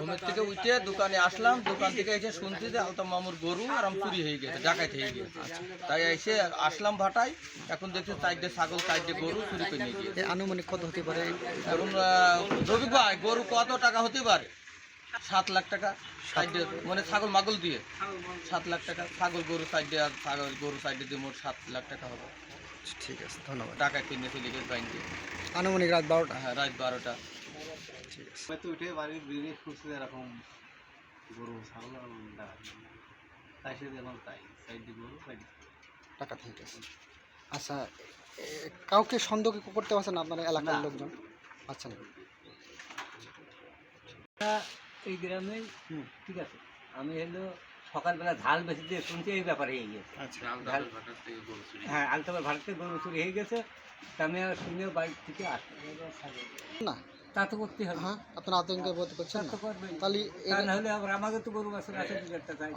ঘুমের থেকে উঠে দোকানে আসলাম দোকান থেকে এসে শুনছি যে আলতাম মামুর গরু আর আম চুরি হয়ে গেছে ডাকাইতে হয়ে গেছে। তাই এসে আসলাম ভাটায় এখন দেখছি চারটে ছাগল চারটে গরু চুরি করে নিয়ে গিয়েছে। আনুমানিক কত হতে পারে? এখন রবিক ভাই গরু কত টাকা হতে পারে? সাত লাখ টাকা সাইডে মানে ছাগল মাগল দিয়ে। সাত লাখ টাকা ছাগল গরু সাইডে আর ছাগল গরু সাইডে দিয়ে মোট সাত লাখ টাকা হবে। ঠিক আছে ধন্যবাদ। টাকা কিনে চলে গেছে আনুমানিক রাত বারোটা। হ্যাঁ রাত বারোটা। আচ্ছা কাউকে সন্দেহ করতে পারছেন আপনার এলাকার লোকজন আচ্ছা এই গ্রামে। ঠিক আছে আমি হলো সকালবেলা ঝাল বেশি দিয়ে শুনছি এই ব্যাপারে হয়ে গেছে হ্যাঁ আলতাবার ভারত থেকে গরু চুরি হয়ে গেছে তা আমি আর শুনে বাড়ি থেকে আসি না তা তো করতে হবে। হ্যাঁ আপনার আতঙ্কে বোধ করছেন তা করবেন। তাহলে তা না হলে আবার আমাদের তো গরু আছে আছে দু চারটা তাই